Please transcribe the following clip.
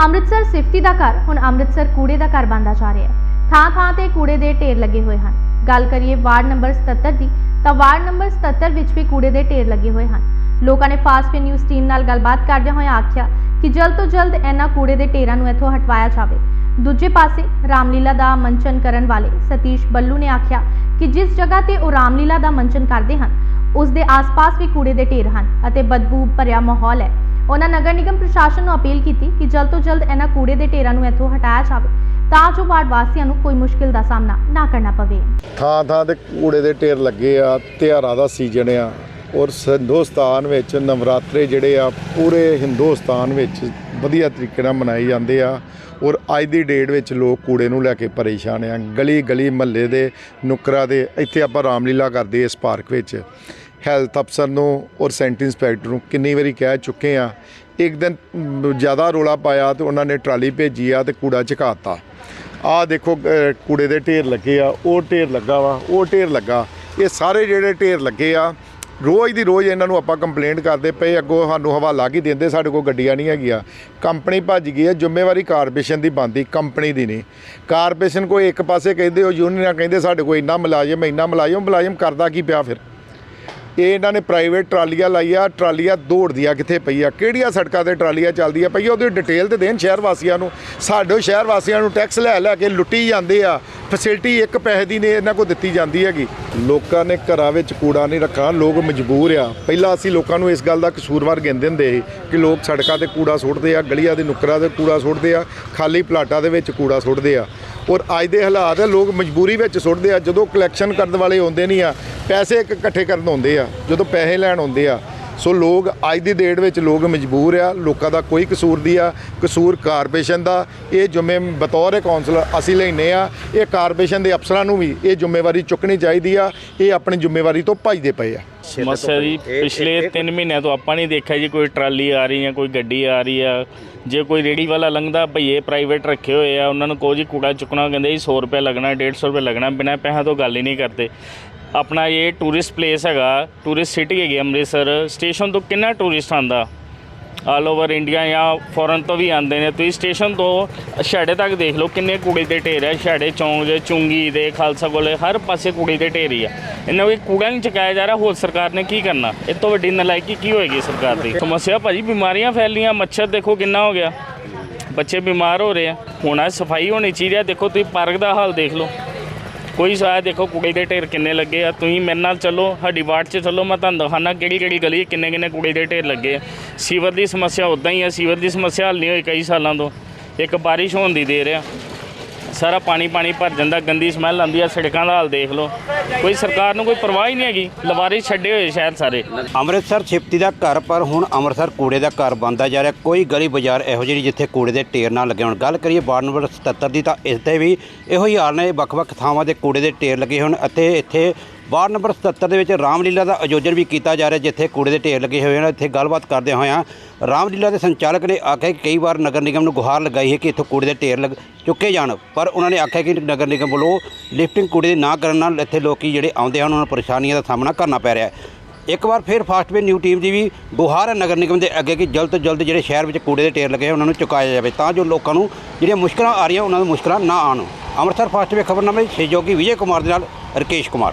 ਅੰਮ੍ਰਿਤਸਰ ਸਿਫਤੀ ਦਾ ਘਰ, ਹੁਣ ਅੰਮ੍ਰਿਤਸਰ ਕੂੜੇ ਦਾ ਘਰ ਬਣਦਾ ਜਾ ਰਿਹਾ ਹੈ। ਥਾਂ ਥਾਂ ਤੇ ਕੂੜੇ ਦੇ ਢੇਰ ਲੱਗੇ ਹੋਏ ਹਨ। ਗੱਲ ਕਰੀਏ ਵਾਰਡ ਨੰਬਰ 77 ਦੀ, ਤਾਂ ਵਾਰਡ ਨੰਬਰ 77 ਵਿੱਚ ਵੀ ਕੂੜੇ ਦੇ ਢੇਰ ਲੱਗੇ ਹੋਏ ਹਨ। ਲੋਕਾਂ ਨੇ ਫਾਸਟ ਨਿਊਜ਼ ਟੀਮ ਨਾਲ ਗੱਲਬਾਤ ਕਰਦਿਆਂ ਹੋਇਆਂ ਆਖਿਆ ਕਿ ਜਲਦ ਤੋਂ ਜਲਦ ਇਹਨਾਂ ਕੂੜੇ ਦੇ ਢੇਰਾਂ ਨੂੰ ਇੱਥੋਂ ਹਟਵਾਇਆ ਜਾਵੇ। ਦੂਜੇ ਪਾਸੇ, ਰਾਮਲੀਲਾ ਦਾ ਮੰਚਨ ਕਰਨ ਵਾਲੇ ਸਤੀਸ਼ ਬੱਲੂ ਨੇ ਆਖਿਆ ਕਿ ਜਿਸ ਜਗ੍ਹਾ ਤੇ ਉਹ ਰਾਮਲੀਲਾ ਦਾ ਮੰਚਨ ਕਰਦੇ ਹਨ, ਉਸ ਦੇ ਆਸ-ਪਾਸ ਵੀ ਕੂੜੇ ਦੇ ਢੇਰ ਹਨ ਅਤੇ ਬਦਬੂ ਭਰਿਆ ਮਾਹੌਲ ਹੈ। ਉਹਨਾਂ ਨਗਰ ਨਿਗਮ ਪ੍ਰਸ਼ਾਸਨ ਨੂੰ ਅਪੀਲ ਕੀਤੀ ਕਿ ਜਲਦ ਤੋਂ ਜਲਦ ਇਹਨਾਂ ਕੂੜੇ ਦੇ ਢੇਰਾਂ ਨੂੰ ਇੱਥੋਂ ਹਟਾਇਆ ਜਾਵੇ, ਤਾਂ ਜੋ ਵਾਰਡ ਵਾਸੀਆਂ ਨੂੰ ਕੋਈ ਮੁਸ਼ਕਿਲ ਦਾ ਸਾਹਮਣਾ ਨਾ ਕਰਨਾ ਪਵੇ। ਥਾਂ ਥਾਂ ਤੇ ਕੂੜੇ ਦੇ ਢੇਰ ਲੱਗੇ ਆ, ਤਿਉਹਾਰਾਂ ਦਾ ਸੀਜ਼ਨ ਆ, ਔਰ ਹਿੰਦੁਸਤਾਨ ਵਿੱਚ ਨਵਰਾਤਰੇ ਜਿਹੜੇ ਆ, ਪੂਰੇ ਹਿੰਦੁਸਤਾਨ ਵਿੱਚ ਵਧੀਆ ਤਰੀਕੇ ਨਾਲ ਮਨਾਏ ਜਾਂਦੇ ਆ, ਔਰ ਅੱਜ ਦੀ ਡੇਟ ਵਿੱਚ ਲੋਕ ਕੂੜੇ ਨੂੰ ਲੈ ਕੇ ਪਰੇਸ਼ਾਨ ਆ। ਗਲੀ ਗਲੀ ਮਹੱਲੇ ਦੇ ਨੁਕਰਾਂ ਦੇ, ਇੱਥੇ ਆਪਾਂ ਰਾਮਲੀਲਾ ਕਰਦੇ ਇਸ ਪਾਰਕ ਵਿੱਚ। ਹੈਲਥ ਅਫਸਰ ਨੂੰ ਔਰ ਸੈਂਟ ਇੰਸਪੈਕਟਰ ਨੂੰ ਕਿੰਨੀ ਵਾਰੀ ਕਹਿ ਚੁੱਕੇ ਆ, ਇੱਕ ਦਿਨ ਜ਼ਿਆਦਾ ਰੋਲਾ ਪਾਇਆ ਤੇ ਉਹਨਾਂ ਨੇ ਟਰਾਲੀ ਭੇਜੀ ਆ ਤੇ ਕੂੜਾ ਚੁਕਾਤਾ ਆਹ ਦੇਖੋ ਕੂੜੇ ਦੇ ਢੇਰ ਲੱਗੇ ਆ, ਉਹ ਢੇਰ ਲੱਗਾ ਵਾ, ਉਹ ਢੇਰ ਲੱਗਾ। ਇਹ ਸਾਰੇ ਜਿਹੜੇ ਢੇਰ ਲੱਗੇ ਆ, ਰੋਜ਼ ਦੀ ਰੋਜ਼ ਇਹਨਾਂ ਨੂੰ ਆਪਾਂ ਕੰਪਲੇਂਟ ਕਰਦੇ ਪਏ, ਅੱਗੋਂ ਸਾਨੂੰ ਹਵਾਲਾ ਕੀ ਦਿੰਦੇ, ਸਾਡੇ ਕੋਲ ਗੱਡੀਆਂ ਨਹੀਂ ਹੈਗੀਆਂ। ਕੰਪਨੀ ਭੱਜ ਗਈ ਹੈ ਜ਼ਿੰਮੇਵਾਰੀ ਕਾਰਪੋਰੇਸ਼ਨ ਦੀ ਬਣਦੀ, ਕੰਪਨੀ ਦੀ ਨਹੀਂ। ਕਾਰਪੋਰੇਸ਼ਨ ਕੋਈ ਇੱਕ ਪਾਸੇ ਕਹਿੰਦੇ, ਉਹ ਯੂਨੀਅਨਾਂ ਕਹਿੰਦੇ, ਸਾਡੇ ਕੋਲ ਇੰਨਾ ਮੁਲਾਜ਼ਮ ਇੰਨਾ ਮੁਲਾਜ਼ਮ ਮੁਲਾਜ਼ਮ ਕਰਦਾ ਕੀ ਪਿਆ ਫਿਰ? ਇਹ ਇਹਨਾਂ ਨੇ ਪ੍ਰਾਈਵੇਟ ਟਰਾਲੀਆਂ ਲਾਈਆਂ, ਟਰਾਲੀਆਂ ਦੌੜਦੀਆਂ ਕਿੱਥੇ ਪਈ ਆ ਕਿਹੜੀਆਂ ਸੜਕਾਂ ਤੇ ਟਰਾਲੀਆਂ ਚੱਲਦੀਆਂ ਪਈਆਂ, ਉਹਦੀ ਡਿਟੇਲ ਤੇ ਦੇਣ ਸ਼ਹਿਰ ਵਾਸੀਆਂ ਨੂੰ। ਸਾਡੇ ਸ਼ਹਿਰ ਵਾਸੀਆਂ ਨੂੰ ਟੈਕਸ ਲੈ ਲੈ ਕੇ ਲੁੱਟੀ ਜਾਂਦੇ ਆ। ਫੈਸਿਲਿਟੀ ਇੱਕ ਪੈਸੇ ਦੀ ਨੇ ਇਹਨਾਂ ਕੋਲ ਦਿੱਤੀ ਜਾਂਦੀ ਹੈਗੀ। ਲੋਕਾਂ ਨੇ ਘਰਾਂ ਵਿੱਚ ਕੂੜਾ ਨਹੀਂ ਰੱਖਣਾ, ਲੋਕ ਮਜਬੂਰ ਆ। ਪਹਿਲਾਂ ਅਸੀਂ ਲੋਕਾਂ ਨੂੰ ਇਸ ਗੱਲ ਦਾ ਕਸੂਰਵਾਰ ਗਿਣਦੇ ਹੁੰਦੇ ਸੀ ਕਿ ਲੋਕ ਸੜਕਾਂ ਤੇ ਕੂੜਾ ਸੁੱਟਦੇ ਆ, ਗਲੀਆਂ ਦੇ ਨੁੱਕਰਾਂ ਤੇ ਕੂੜਾ ਸੁੱਟਦੇ ਆ, ਖਾਲੀ ਪਲਾਟਾਂ ਦੇ ਵਿੱਚ ਕੂੜਾ ਸੁੱਟਦੇ ਆ। ਔਰ ਅੱਜ ਦੇ ਹਾਲਾਤ ਹੈ ਲੋਕ ਮਜਬੂਰੀ ਵਿੱਚ ਸੁੱਟਦੇ ਆ, ਜਦੋਂ ਕਲੈਕਸ਼ਨ ਕਰਨ ਵਾਲੇ ਆਉਂਦੇ ਨਹੀਂ ਆ, ਪੈਸੇ ਇੱਕ ਇਕੱਠੇ ਕਰਨ ਆਉਂਦੇ ਆ, ਜਦੋਂ ਪੈਸੇ ਲੈਣ ਆਉਂਦੇ ਆ ਸੋ ਲੋਕ ਅੱਜ ਦੀ ਡੇਟ ਵਿੱਚ ਲੋਕ ਮਜਬੂਰ ਆ ਲੋਕਾਂ ਦਾ ਕੋਈ ਕਸੂਰ ਦੀ ਆ ਕਸੂਰ ਕਾਰਪੋਰੇਸ਼ਨ ਦਾ। ਇਹ ਜ਼ਿੰਮੇ ਬਤੌਰ ਕਾਉਂਸਲਰ ਅਸੀਂ ਲੈਨੇ ਆ ਇਹ ਕਾਰਪੋਰੇਸ਼ਨ ਦੇ ਅਫਸਰਾਂ ਨੂੰ ਵੀ ਇਹ ਜ਼ਿੰਮੇਵਾਰੀ ਚੁੱਕਣੀ ਚਾਹੀਦੀ ਆ ਇਹ ਆਪਣੀ ਜ਼ਿੰਮੇਵਾਰੀ ਤੋਂ ਭੱਜਦੇ ਪਏ ਆ। ਸਮੱਸਿਆ ਜੀ ਪਿਛਲੇ 3 ਮਹੀਨਿਆਂ ਤੋਂ ਆਪਾਂ ਨਹੀਂ ਦੇਖਿਆ ਜੀ ਕੋਈ ਟਰਾਲੀ ਆ ਰਹੀ ਹੈ ਕੋਈ ਗੱਡੀ ਆ ਰਹੀ ਆ। ਜੇ ਕੋਈ ਰੇੜੀ ਵਾਲਾ ਲੰਘਦਾ ਭਈਏ ਪ੍ਰਾਈਵੇਟ ਰੱਖੇ ਹੋਏ ਆ ਉਹਨਾਂ ਨੂੰ ਕਹੋ ਜੀ ਕੂੜਾ ਚੁੱਕਣਾ ਕਹਿੰਦੇ ਜੀ 100 ਰੁਪਏ ਲੱਗਣਾ 150 ਰੁਪਏ ਲੱਗਣਾ ਬਿਨਾਂ ਪੈਸਿਆਂ ਤੋਂ ਗੱਲ ਹੀ ਨਹੀਂ ਕਰਦੇ। ਆਪਣਾ ਇਹ ਟੂਰਿਸਟ ਪਲੇਸ ਹੈਗਾ ਟੂਰਿਸਟ ਸਿਟੀ ਹੈਗੀ ਅੰਮ੍ਰਿਤਸਰ ਸਟੇਸ਼ਨ ਤੋਂ ਕਿੰਨਾ ਟੂਰਿਸਟ ਆਂਦਾ ਆਲ ਓਵਰ ਇੰਡੀਆ ਜਾਂ ਫੋਰਨ ਤੋਂ ਵੀ ਆਉਂਦੇ ਨੇ, ਤੁਸੀਂ ਸਟੇਸ਼ਨ ਤੋਂ ਛਾੜੇ ਤੱਕ ਦੇਖ ਲਓ ਕਿੰਨੇ ਕੂੜੇ ਦੇ ਢੇਰ ਹੈ ਛਾੜੇ ਚੌਂਕ ਦੇ ਚੁੰਗੀ ਦੇ, ਖਾਲਸਾ ਕੋਲੇ ਹਰ ਪਾਸੇ ਕੂੜੇ ਦੇ ਢੇਰ ਹੀ ਆ। ਇਹਨਾਂ ਕੋਈ ਕੂੜਾ ਨਹੀਂ ਚੁਕਾਇਆ ਜਾ ਰਿਹਾ, ਹੋਰ ਸਰਕਾਰ ਨੇ ਕੀ ਕਰਨਾ? ਇਹ ਤੋਂ ਵੱਡੀ ਨਲਾਇਕੀ ਕੀ ਹੋਏਗੀ ਸਰਕਾਰ ਦੀ? ਸਮੱਸਿਆ ਭਾਜੀ ਬਿਮਾਰੀਆਂ ਫੈਲੀਆਂ ਮੱਛਰ ਦੇਖੋ ਕਿੰਨਾ ਹੋ ਗਿਆ। ਬੱਚੇ ਬਿਮਾਰ ਹੋ ਰਹੇ ਆ। ਹੁਣ ਆ ਸਫ਼ਾਈ ਹੋਣੀ ਚਾਹੀਦੀ ਹੈ ਦੇਖੋ ਤੁਸੀਂ ਪਾਰਕ ਦਾ ਹਾਲ ਦੇਖ ਲਓ। ਕੋਈ ਸਾਇਆ ਦੇਖੋ ਕੂੜੇ ਦੇ ਢੇਰ ਕਿੰਨੇ ਲੱਗੇ ਆ। ਤੁਸੀਂ ਮੇਰੇ ਨਾਲ ਚੱਲੋ, ਸਾਡੀ ਵਾਰਡ 'ਚ ਚੱਲੋ, ਮੈਂ ਤੁਹਾਨੂੰ ਦਿਖਾਣਾ ਕਿਹੜੀ ਕਿਹੜੀ ਗਲੀ, ਕਿੰਨੇ ਕਿੰਨੇ ਕੂੜੇ ਦੇ ਢੇਰ ਲੱਗੇ ਆ। ਸੀਵਰ ਦੀ ਸਮੱਸਿਆ ਉਦਾਂ ਹੀ ਆ, ਸੀਵਰ ਦੀ ਸਮੱਸਿਆ ਹੱਲ ਨਹੀਂ ਹੋਈ ਕਈ ਸਾਲਾਂ ਤੋਂ। ਇੱਕ ਬਾਰਿਸ਼ ਹੋਣ ਦੀ ਦੇਰ ਆ। ਸਾਰਾ ਪਾਣੀ ਪਾਣੀ ਭਰ ਜਾਂਦਾ, ਗੰਦੀ ਸਮੈਲ ਆਉਂਦੀ ਆ, ਸੜਕਾਂ ਦਾ ਹਾਲ ਦੇਖ ਲਓ। ਕੋਈ ਸਰਕਾਰ ਨੂੰ ਕੋਈ ਪਰਵਾਹ ਹੀ ਨਹੀਂ ਹੈਗੀ ਲਵਾਰੀ ਛੱਡੇ ਹੋਏ ਸ਼ਹਿਰ ਸਾਰੇ। ਅੰਮ੍ਰਿਤਸਰ ਛਿਪਤੀ ਦਾ ਘਰ, ਪਰ ਹੁਣ ਅੰਮ੍ਰਿਤਸਰ ਕੂੜੇ ਦਾ ਘਰ ਬਣਦਾ ਜਾ ਰਿਹਾ। ਕੋਈ ਗਲੀ ਬਾਜ਼ਾਰ ਇਹੋ ਜਿਹੀ ਜਿੱਥੇ ਕੂੜੇ ਦੇ ਢੇਰ ਨਾ ਲੱਗੇ ਹੋਣ। ਗੱਲ ਕਰੀਏ ਵਾਰਡ ਨੰਬਰ 77 ਦੀ, ਤਾਂ ਇਸ ਤੇ ਵੀ ਇਹੋ ਹੀ ਹਾਲ ਨੇ। ਵੱਖ-ਵੱਖ ਥਾਵਾਂ ਦੇ ਕੂੜੇ ਦੇ ਢੇਰ ਲੱਗੇ ਹੋਣ ਅਤੇ ਇੱਥੇ ਵਾਰਡ ਨੰਬਰ 77 ਦੇ ਵਿੱਚ ਰਾਮਲੀਲਾ ਦਾ ਆਯੋਜਨ ਵੀ ਕੀਤਾ ਜਾ ਰਿਹਾ, ਜਿੱਥੇ ਕੂੜੇ ਦੇ ਢੇਰ ਲੱਗੇ ਹੋਏ ਹਨ। ਇੱਥੇ ਗੱਲਬਾਤ ਕਰਦੇ ਹੋਇਆਂ ਰਾਮਲੀਲਾ ਦੇ ਸੰਚਾਲਕ ਨੇ ਆਖਿਆ ਕਿ ਕਈ ਵਾਰ ਨਗਰ ਨਿਗਮ ਨੂੰ ਗੁਹਾਰ ਲਗਾਈ ਹੈ ਕਿ ਇੱਥੋਂ ਕੂੜੇ ਦੇ ਢੇਰ ਲਗ ਚੁੱਕੇ ਜਾਣ, ਪਰ ਉਹਨਾਂ ਨੇ ਆਖਿਆ ਕਿ ਨਗਰ ਨਿਗਮ ਵੱਲੋਂ ਲਿਫਟਿੰਗ ਕੂੜੇ ਦੇ ਨਾ ਕਰਨ ਨਾਲ ਇੱਥੇ ਲੋਕੀ ਜਿਹੜੇ ਆਉਂਦੇ ਹਨ, ਉਹਨਾਂ ਨੂੰ ਪਰੇਸ਼ਾਨੀਆਂ ਦਾ ਸਾਹਮਣਾ ਕਰਨਾ ਪੈ ਰਿਹਾ ਹੈ। ਇੱਕ ਵਾਰ ਫਿਰ ਫਾਸਟਵੇ ਨਿਊ ਟੀਮ ਦੀ ਵੀ ਗੁਹਾਰ ਹੈ ਨਗਰ ਨਿਗਮ ਦੇ ਅੱਗੇ ਕਿ ਜਲਦ ਤੋਂ ਜਲਦ ਜਿਹੜੇ ਸ਼ਹਿਰ ਵਿੱਚ ਕੂੜੇ ਦੇ ਢੇਰ ਲੱਗੇ ਉਹਨਾਂ ਨੂੰ ਚੁਕਾਇਆ ਜਾਵੇ, ਤਾਂ ਜੋ ਲੋਕਾਂ ਨੂੰ ਜਿਹੜੀਆਂ ਮੁਸ਼ਕਲਾਂ ਆ ਰਹੀਆਂ, ਉਹਨਾਂ ਨੂੰ ਮੁਸ਼ਕਲਾਂ ਨਾ ਆਉਣ। ਅੰਮ੍ਰਿਤਸਰ ਫਾਸਟਵੇ ਖਬਰਨਾਮੇ ਸਹਿਯੋਗੀ ਵਿਜੇ ਕੁਮਾਰ ਦੇ ਨਾਲ ਰਕੇਸ਼ ਕੁਮਾਰ।